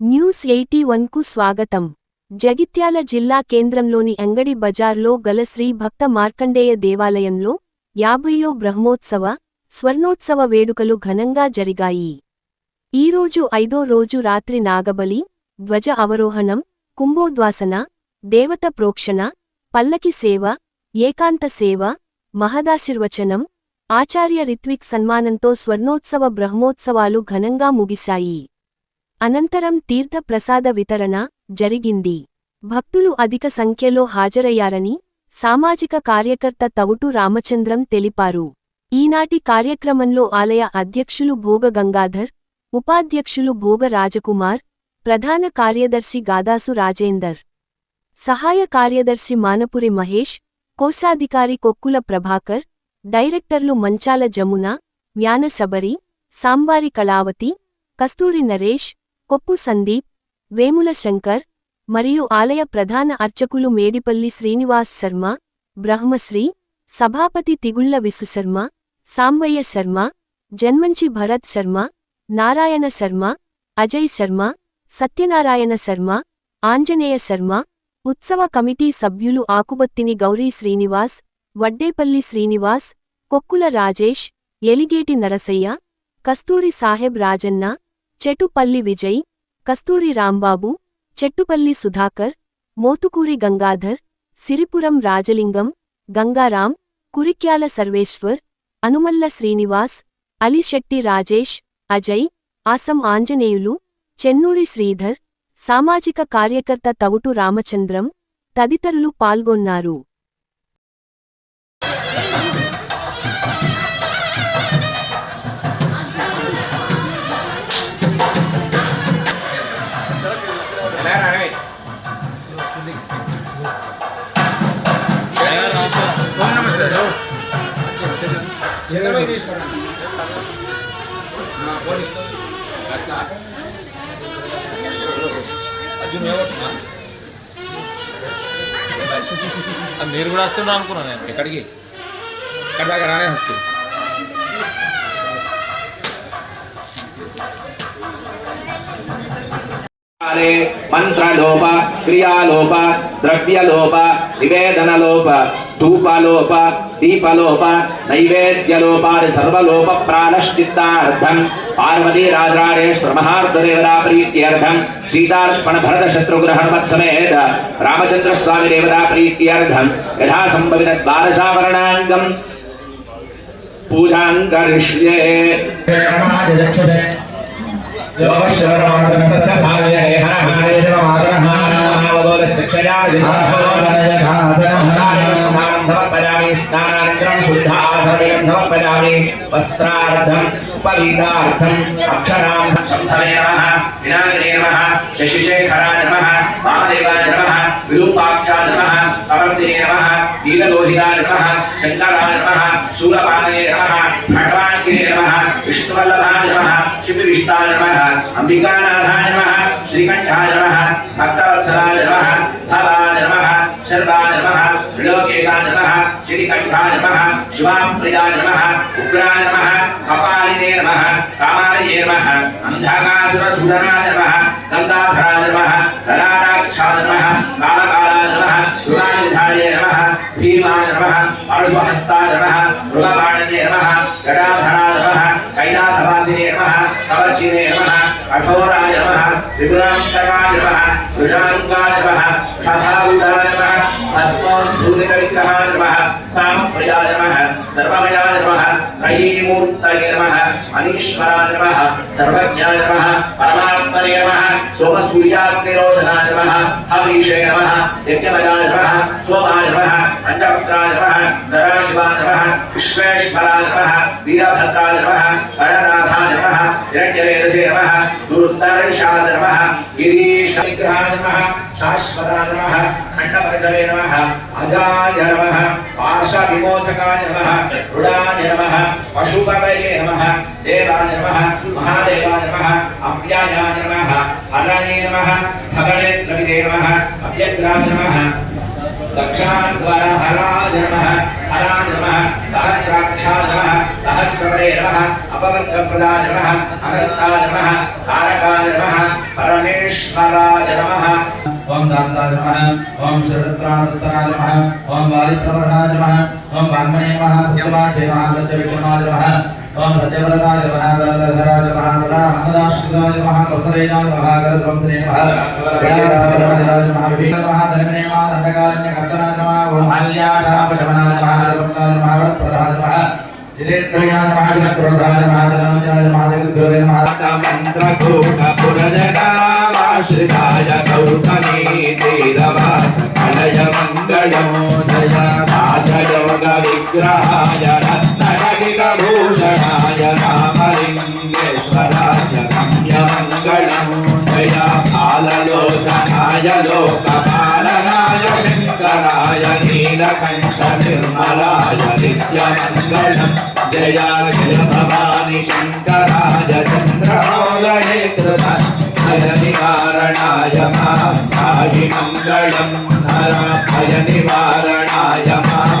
News eighty వన్కు స్వాగతం. జగిత్యాల జిల్లా కేంద్రంలోని అంగడి బజార్లో గల శ్రీ భక్త మార్కండేయ దేవాలయంలో యాభయ్యో బ్రహ్మోత్సవ స్వర్ణోత్సవ వేడుకలు ఘనంగా జరిగాయి. ఈరోజు ఐదో రోజు రాత్రి నాగబలి ధ్వజ అవరోహణం కుంభోద్వాసన దేవత ప్రోక్షణ పల్లకి సేవ ఏకాంత సేవ మహదాశీర్వచనం ఆచార్య రిత్విక్ సన్మానంతో స్వర్ణోత్సవ బ్రహ్మోత్సవాలు ఘనంగా ముగిశాయి. అనంతరం తీర్థప్రసాద వితరణ జరిగింది. భక్తులు అధిక సంఖ్యలో హాజరయ్యారని సామాజిక కార్యకర్త తవుటు రామచంద్రం తెలిపారు. ఈనాటి కార్యక్రమంలో ఆలయ అధ్యక్షులు భోగ గంగాధర్ ఉపాధ్యక్షులు భోగ రాజకుమార్ ప్రధాన కార్యదర్శి గాదాసు రాజేందర్ సహాయ కార్యదర్శి మానపురి మహేష్ కోశాధికారి కొక్కుల ప్రభాకర్ డైరెక్టర్లు మంచాల జమున వ్యానసబరి సాంబారి కళావతి కస్తూరి నరేష్ కొప్పు సందీప్ వేముల శంకర్ మరియు ఆలయ ప్రధాన అర్చకులు మేడిపల్లి శ్రీనివాస్ శర్మ బ్రహ్మశ్రీ సభాపతి తిగుళ్ళ విసుశర్మ సాంబయ్య శర్మ జన్మంచి భరత్ శర్మ నారాయణ శర్మ అజయ్ శర్మ సత్యనారాయణ శర్మ ఆంజనేయ శర్మ ఉత్సవ కమిటీ సభ్యులు ఆకుబత్తిని గౌరీ శ్రీనివాస్ వడ్డేపల్లి శ్రీనివాస్ కొక్కుల రాజేష్ ఎలిగేటి నరసయ్య కస్తూరి సాహెబ్ రాజన్న చెటుపల్లి విజయ్ కస్తూరి రాంబాబు చెట్టుపల్లి సుధాకర్ మోతుకూరి గంగాధర్ సిరిపురం రాజలింగం గంగారాం కురిక్యాల సర్వేశ్వర్ అనుమల్ల శ్రీనివాస్ అలిశెట్టి రాజేష్ అజయ్ ఆసం ఆంజనేయులు చెన్నూరి శ్రీధర్ సామాజిక కార్యకర్త తవుటు రామచంద్రం తదితరులు పాల్గొన్నారు. మీరు కూడా వస్తున్నా అనుకున్నా నేను. ఎక్కడికి ఇక్కడ దాకా రానే వస్తుంది. మంత్రలోప క్రియాలోప ద్రవ్యలోప నివేదనలోప. स्तूपालोप दीपलोप नैवेद्यलोपाद सर्वलोप प्राणश्चित्तार्थम पार्वती राधारेश्वर महार्देवता प्रीत्यर्थम सीतार्पण भरत शत्रुग्रहण मत समेत रामचंद्र स्वामी देवरा प्रीत्यर्थम यथा संभवित द्वादशावरणांगम पूजां करिष्ये योगश्वरमादस्तस्य भावये हरहारे नमः आदरः नमः वदस्य సంధవే నమః వినాయకే నమః శశిశేఖరాయ నమః వామదేవాయ నమః విరూపాక్షాయ నమః కవంతినే నమః నీలలోహితాయ నమః శంకరాయ నమః శూలపాణయే నమః ఖట్వాంగినే నమః విష్ణువల్లభాయ నమః శివవిష్టాయ నమః అంబికానాథాయ నమః శ్రీకంఠాయ నమః భక్తవత్సలాయ నమః భవాయ నమః శర్వాయ నమః త్రిలోకేశాయ నమః శ్రీకంఠాయ నమః శివాప్రియాయ నమః ఉగ్రాయ నమః కపాలినే నమః కామాలయే నమః అంధకాసురసుధనాయ నమః గంగాధరాయ నమః ధరారాక్షాయ నమః కాళకాలాయ నమః రుణాయుధాయ నమః భీమాయ నమః పరశుహస్తాయ నమః మృగపాణయే నమః గడాధరాయ నమః కైలాసవాసినే నమః కవచినే నమః కఠోరాయ నమః త్రిపురాంతకాయ నమః వృషాంగాయ నమః కథాబుధాయ నమః భస్మోద్ధూలిత విగ్రహాయ నమః సాంప్రయాయ నమః సర్వమయాయ నమః త్రయీమూర్తయే నమః అనీశ్వరాయ నమః సర్వజ్ఞాయ నమః పరమాత్మనే నమః సోమసూర్యాగ్నిరోచనాయ నమః హవీషే నమః యజ్ఞమయాయ నమః సోమాయ నమః పంచవక్త్రాయ నమః సదాశివాయ నమః విశ్వేశ్వరాయ నమః వీరభద్రాయ నమః గణనాథాయ నమః హిరణ్యవేదసే నమః దుర్ధర్షాయ నమః గిరీశ విగ్రహాయ నమః శాశ్వతాయ నమః ఖండపరిచవే నమః అజాయ నమః పాశ విమోచకాయ నమః రుడాయ నమః పశుపతయే నమః దేవాయ నమః మహాదేవాయ నమః అవ్యాయాయ నమః హరాయ నమః భగణేత్రవిదే నమః అవ్యగ్రాయ నమః దక్షాద్వార హరాయ నమః హరాయ నమః दक्षाद्वारा हराज नमः हराज नमः सहस्राक्षाज नमः सहस्रवरे नमः अपवर्गप्रदाज नमः अनन्ताज नमः तारकाज नमः परमेश्वराज नमः ओम दाताज नमः ओम सर्वत्राणत्राज नमः ओम वारित्रवराज नमः ओम वाङ्मने नमः सत्यवाचे नमः सत्यविक्रमाज नमः నమః సదా హమదాశ్రితాయ నమః కౌసలేయాయ నమః గరద్వంసనే నమః విద్యాధరాయ నమః వివేక నమః ధర్మనే నమః దండకారణ్య కర్తనాయ నమః ఓం హల్యాశాపశమనాయ నమః హరప్రదాయ నమః వరప్రదాయ నమః జితేంద్రియాయ నమః జనక్రోధాయ నమః సదాచార్య నమః జగద్గురవే నమః మంత్రకూటపురజటాశ్రితాయ గౌతమీ తీరవాస కలయ మంగళమోదయ రాజయోగ విగ్రహాయ రత్నరహితభూషణాయ రామలింగేశ్వరాయ బాలలోచనాయ లోకపాలనాయ శంకరాయ నీలకంఠ నిర్మలాయ నిత్యమంగళం జయ జయ భవాని శంకరాయ చంద్రమౌళయే కృత భయ నివారణాయ మాం పాహి మంగళం నర భయ నివారణాయ మాం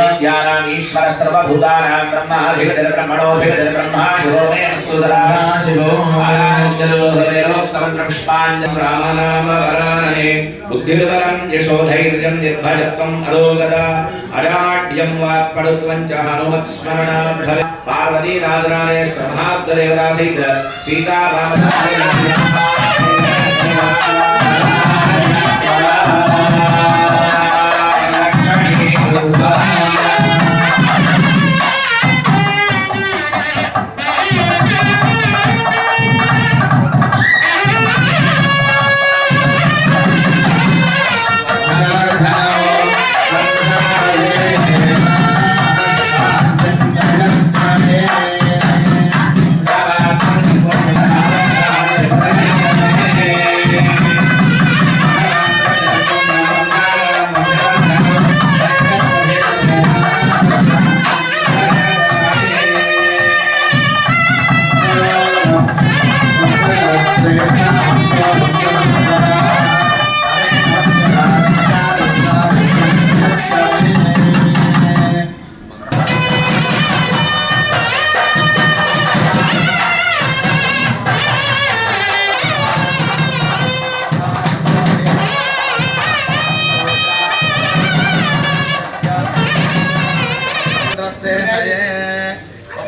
చక్రవర్తి ఈశ్వర సర్వభూతానాం బ్రహ్మాధిపతి బ్రహ్మణోధిపతి బ్రహ్మా శివో మే అస్తు సదా శివో పుష్పాంజం రామనామ వరాననే బుద్ధిర్బలం యశోధైర్యం నిర్భయత్వం అరోగత అరాఢ్యం వాక్పడుత్వం చ హనుమత్స్మరణాత్ భవే పార్వతీ రాజరానే స్తభాగ్దేవతా సహిత సీతారామ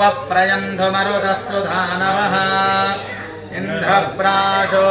ఉపప్రయంధుమరుదస్సుధానవः ఇంద్రప్రాశో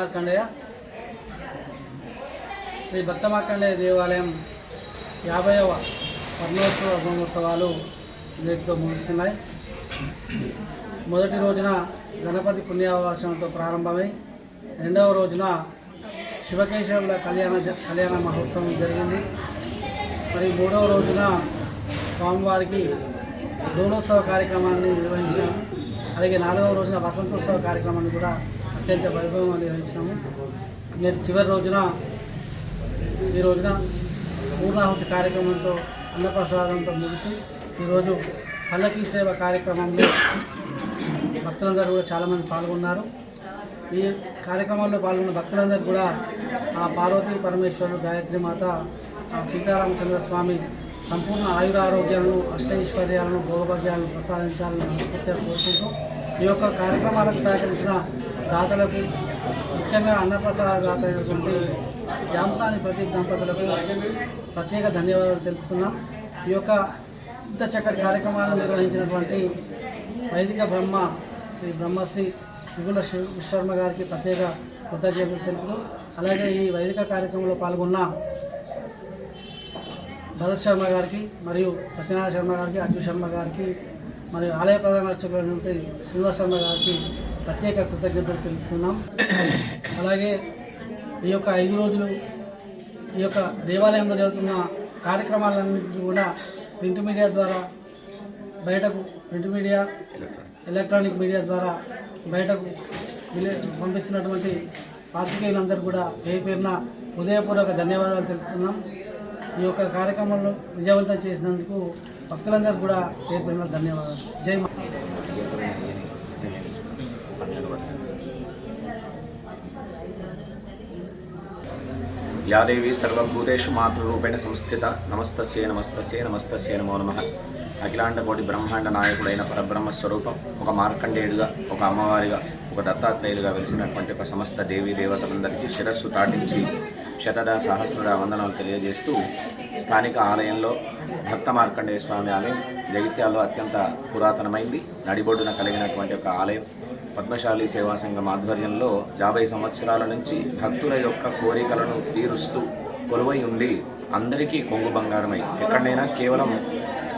మార్కండేయ శ్రీ భక్త మార్కండేయ దేవాలయం యాభైవ వర్ణోత్సవ బ్రహ్మోత్సవాలు నేటితో ముగుస్తున్నాయి. మొదటి రోజున గణపతి పుణ్యావాసంతో ప్రారంభమై రెండవ రోజున శివకేశవుల కళ్యాణ జ- కళ్యాణ మహోత్సవం జరిగింది. మరి మూడవ రోజున స్వామివారికి దోలోత్సవ కార్యక్రమాన్ని నిర్వహించాము అలాగే నాలుగవ రోజున వసంతోత్సవ కార్యక్రమాన్ని కూడా అత్యంత వైభవంగా నిర్వహించినాము. నేటి చివరి రోజున ఈ రోజున పూర్ణాహుతి కార్యక్రమంతో అన్నప్రసాదంతో ముగిసి ఈరోజు పల్లకీ సేవ కార్యక్రమంలో భక్తులందరూ కూడా చాలామంది పాల్గొన్నారు. ఈ కార్యక్రమాల్లో పాల్గొన్న భక్తులందరూ కూడా ఆ పార్వతీ పరమేశ్వరుడు గాయత్రి మాత ఆ సీతారామచంద్ర స్వామి సంపూర్ణ ఆయుర ఆరోగ్యాలను అష్టైశ్వర్యాలను భోగభాగ్యాలను ప్రసాదించాలని మనస్ఫూర్తిగా కోరుకుంటూ ఈ యొక్క కార్యక్రమాలకు సహకరించిన దాతలకు ముఖ్యంగా అన్నప్రసాద దాత అయినటువంటి యాంసాని ప్రతి దంపతులకు ప్రత్యేక ధన్యవాదాలు తెలుపుతున్నాం. ఈ యొక్క ఇంత చక్కటి కార్యక్రమాలను నిర్వహించినటువంటి వైదిక బ్రహ్మ శ్రీ బ్రహ్మశ్రీ శివుల శివ విశ్వర్మ గారికి ప్రత్యేక కృతజ్ఞతలు. తెలుపుతూ అలాగే ఈ వైదిక కార్యక్రమంలో పాల్గొన్న భరత్ శర్మ గారికి మరియు సత్యనారాయణ శర్మ గారికి అర్జున్ శర్మ గారికి మరియు ఆలయ ప్రధాన అర్చకులైనటువంటి శ్రీనివాస్ శర్మ గారికి ప్రత్యేక కృతజ్ఞతలు తెలుపుతున్నాం. అలాగే ఈ యొక్క ఐదు రోజులు ఈ యొక్క దేవాలయంలో జరుగుతున్న కార్యక్రమాలన్నింటినీ కూడా ప్రింట్ మీడియా ద్వారా బయటకు ప్రింట్ మీడియా ఎలక్ట్రానిక్ మీడియా ద్వారా బయటకు పంపిస్తున్నటువంటి పాత్రికేయులందరూ కూడా పేరు పేరున హృదయపూర్వక ధన్యవాదాలు తెలుపుతున్నాం. ఈ యొక్క కార్యక్రమంలో విజయవంతం చేసినందుకు భక్తులందరూ కూడా పేరు పేరున ధన్యవాదాలు. జై యాదేవి సర్వభూతేషు మాతృరూపేణ సంస్థిత నమస్తస్యే నమస్తస్యే నమస్తస్యే నమో నమ. అఖిలాండకోటి బ్రహ్మాండ నాయకుడైన పరబ్రహ్మ స్వరూపం ఒక మార్కండేయుడుగా ఒక అమ్మవారిగా ఒక దత్తాత్రేయులుగా వెలిసినటువంటి ఒక సమస్త దేవీ దేవతలందరికీ శిరస్సు తాటించి శతద సహస్రద వందనాలు తెలియజేస్తూ స్థానిక ఆలయంలో భక్త మార్కండేయ స్వామి ఆలయం జగిత్యాల్లో అత్యంత పురాతనమైంది. నడిబొడ్డున కలిగినటువంటి ఒక ఆలయం. పద్మశాలి సేవా సంఘం ఆధ్వర్యంలో యాభై సంవత్సరాల నుంచి భక్తుల యొక్క కోరికలను తీరుస్తూ కొలువై ఉండి అందరికీ కొంగు బంగారమై ఎక్కడైనా కేవలం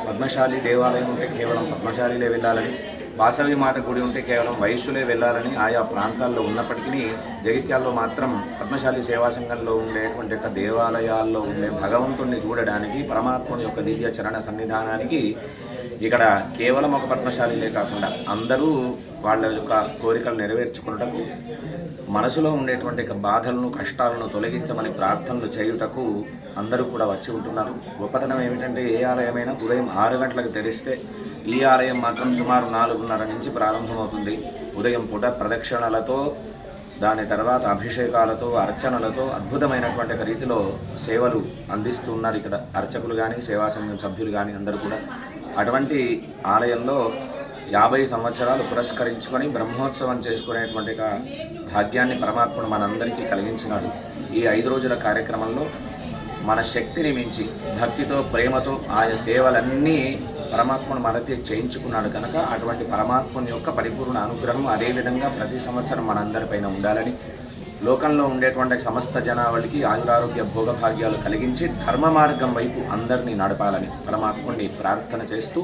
పద్మశాలి దేవాలయం ఉంటే కేవలం పద్మశాలిలే వెళ్ళాలని వాసవి మాత గుడి ఉంటే కేవలం వయస్సులే వెళ్ళాలని ఆయా ప్రాంతాల్లో ఉన్నప్పటికీ జగిత్యాల్లో మాత్రం పద్మశాలి సేవా సంఘంలో ఉండేటువంటి యొక్క దేవాలయాల్లో ఉండే భగవంతుణ్ణి చూడడానికి పరమాత్ముని యొక్క దివ్య చరణ సన్నిధానానికి ఇక్కడ కేవలం ఒక పద్మశాలిలే కాకుండా అందరూ వాళ్ళ యొక్క కోరికలు నెరవేర్చుకున్నటకు మనసులో ఉండేటువంటి యొక్క బాధలను కష్టాలను తొలగించమని ప్రార్థనలు చేయుటకు అందరూ కూడా వచ్చి ఉంటున్నారు. గొప్పతనం ఏమిటంటే ఏ ఆలయమైనా ఉదయం ఆరు గంటలకు తెరిస్తే ఈ ఆలయం మాత్రం సుమారు నాలుగున్నర నుంచి ప్రారంభమవుతుంది. ఉదయం పూట ప్రదక్షిణలతో దాని తర్వాత అభిషేకాలతో అర్చనలతో అద్భుతమైనటువంటి రీతిలో సేవలు అందిస్తూ ఉన్నారు ఇక్కడ అర్చకులు కానీ సేవా సంఘం సభ్యులు కానీ అందరూ కూడా. అటువంటి ఆలయంలో యాభై సంవత్సరాలు పురస్కరించుకొని బ్రహ్మోత్సవం చేసుకునేటువంటి భాగ్యాన్ని పరమాత్ముడు మనందరికీ కలిగించినాడు. ఈ ఐదు రోజుల కార్యక్రమంలో మన శక్తిని మించి భక్తితో ప్రేమతో ఆయా సేవలన్నీ పరమాత్మను మనతే చేయించుకున్నాడు కనుక అటువంటి పరమాత్మని యొక్క పరిపూర్ణ అనుగ్రహం అదేవిధంగా ప్రతి సంవత్సరం మనందరిపైన ఉండాలని లోకంలో ఉండేటువంటి సమస్త జనావళికి ఆయురారోగ్య భోగభాగ్యాలు కలిగించి ధర్మ మార్గం వైపు అందరినీ నడపాలని పరమాత్ముడిని ప్రార్థన చేస్తూ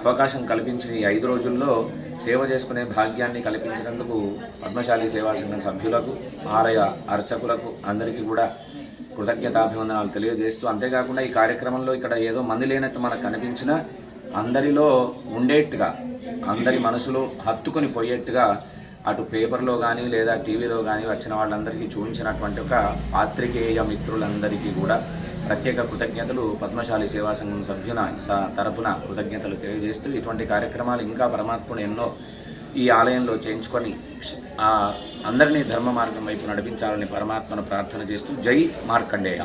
అవకాశం కల్పించిన ఈ ఐదు రోజుల్లో సేవ చేసుకునే భాగ్యాన్ని కల్పించినందుకు పద్మశాలి సేవా సంఘం సభ్యులకు ఆలయ అర్చకులకు అందరికీ కూడా కృతజ్ఞతాభివందనాలు తెలియజేస్తూ అంతేకాకుండా ఈ కార్యక్రమంలో ఇక్కడ ఏదో మంది లేనట్టు మనకు కనిపించిన అందరిలో ఉండేట్టుగా అందరి మనసులో హత్తుకొని పోయేట్టుగా అటు పేపర్లో కానీ లేదా టీవీలో కానీ వచ్చిన వాళ్ళందరికీ చూపించినటువంటి ఒక పాత్రికేయ మిత్రులందరికీ కూడా ప్రత్యేక కృతజ్ఞతలు. పద్మశాలి సేవా సంఘం సభ్యున స- తరపున కృతజ్ఞతలు తెలియజేస్తూ ఇటువంటి కార్యక్రమాలు ఇంకా పరమాత్ముడు ఎన్నో ఈ ఆలయంలో చేయించుకొని అందరినీ ధర్మ మార్గం వైపు నడిపించాలని పరమాత్మను ప్రార్థన చేస్తూ జై మార్కండేయ.